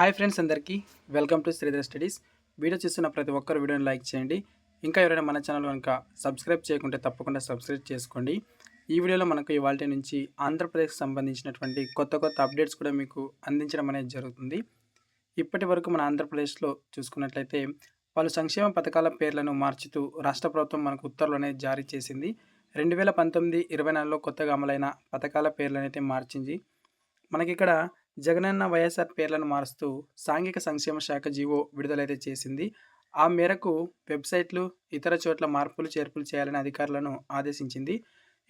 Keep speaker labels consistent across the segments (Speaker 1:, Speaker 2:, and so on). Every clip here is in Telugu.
Speaker 1: హాయ్ ఫ్రెండ్స్ అందరికీ. Welcome to Sridhar studies. Video చూస్తున్న ప్రతి ఒక్కరు వీడియోని లైక్ చేయండి. ఇంకా ఎవరైనా మన ఛానల్ కనుక సబ్స్క్రైబ్ చేయకుంటే తప్పకుండా సబ్స్క్రైబ్ చేసుకోండి. ఈ వీడియోలో మనకు ఇవాళ నుంచి ఆంధ్రప్రదేశ్కి సంబంధించినటువంటి కొత్త కొత్త అప్డేట్స్ కూడా మీకు అందించడం అనేది జరుగుతుంది. ఇప్పటి వరకు మన ఆంధ్రప్రదేశ్లో చూసుకున్నట్లయితే పలు సంక్షేమ పథకాల పేర్లను మార్చుతూ రాష్ట్ర ప్రభుత్వం మనకు ఉత్తర్వులు అనేది జారీ చేసింది. రెండు వేల పంతొమ్మిది ఇరవై నాలుగులో కొత్తగా అమలైన పథకాల పేర్లను అయితే మార్చింది. మనకి ఇక్కడ జగనన్న వైఎస్ఆర్ పేర్లను మారుస్తూ సాంఘిక సంక్షేమ శాఖ జీవో విడుదలైతే చేసింది. ఆ మేరకు వెబ్సైట్లు ఇతర చోట్ల మార్పులు చేర్పులు చేయాలని అధికారులను ఆదేశించింది.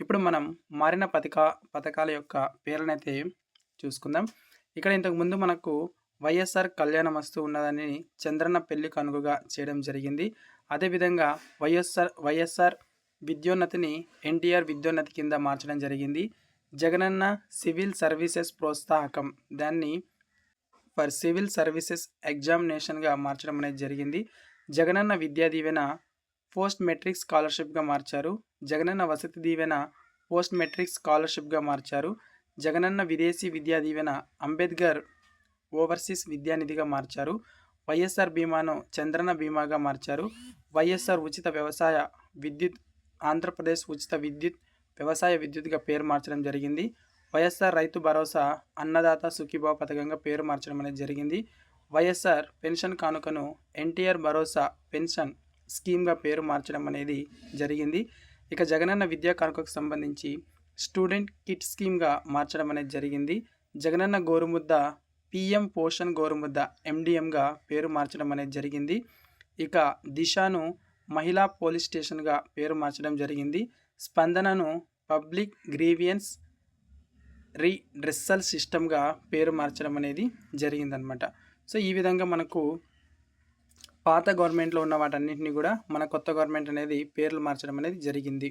Speaker 1: ఇప్పుడు మనం మారిన పథక పథకాల యొక్క పేర్లనైతే చూసుకుందాం. ఇక్కడ ఇంతకుముందు మనకు వైఎస్ఆర్ కళ్యాణం వస్తూ ఉన్నదని చంద్రన్న పెళ్ళి కనుగగా చేయడం జరిగింది. అదేవిధంగా వైఎస్ఆర్ వైఎస్ఆర్ విద్యోన్నతిని ఎన్టీఆర్ విద్యోన్నతి కింద మార్చడం జరిగింది. జగనన్న సివిల్ సర్వీసెస్ ప్రోత్సాహకం. దాన్ని ఫర్ సివిల్ సర్వీసెస్ ఎగ్జామినేషన్గా మార్చడం అనేది జరిగింది. జగనన్న విద్యా దీవెన పోస్ట్ మెట్రిక్ స్కాలర్షిప్గా మార్చారు. జగనన్న వసతి దీవెన పోస్ట్ మెట్రిక్ స్కాలర్షిప్గా మార్చారు. జగనన్న విదేశీ విద్యా దీవెన అంబేద్కర్ ఓవర్సీస్ విద్యానిధిగా మార్చారు. వైఎస్ఆర్ బీమాను చంద్రన బీమాగా మార్చారు. వైఎస్ఆర్ ఉచిత వ్యవసాయ విద్యుత్ ఆంధ్రప్రదేశ్ ఉచిత విద్యుత్ వ్యవసాయ విద్యుత్గా పేరు మార్చడం జరిగింది. వైఎస్ఆర్ రైతు భరోసా అన్నదాత సుఖీభావ పథకంగా పేరు మార్చడం అనేది జరిగింది. వైఎస్ఆర్ పెన్షన్ కానుకను ఎన్టీఆర్ భరోసా పెన్షన్ స్కీమ్గా పేరు మార్చడం అనేది జరిగింది. ఇక జగనన్న విద్యా కానుకకు సంబంధించి స్టూడెంట్ కిట్ స్కీమ్గా మార్చడం అనేది జరిగింది. జగనన్న గోరుముద్ద పిఎం పోషణ్ గోరుముద్ద ఎండిఎంగా పేరు మార్చడం అనేది జరిగింది. ఇక దిశను మహిళా పోలీస్ స్టేషన్గా పేరు మార్చడం జరిగింది. స్పందనను పబ్లిక్ గ్రీవియన్స్ రీడ్రెస్సల్ సిస్టమ్గా పేరు మార్చడం అనేది జరిగిందనమాట సో ఈ విధంగా మనకు పాత గవర్నమెంట్లో ఉన్న వాటన్నింటినీ కూడా మన కొత్త గవర్నమెంట్ అనేది పేర్లు మార్చడం అనేది జరిగింది.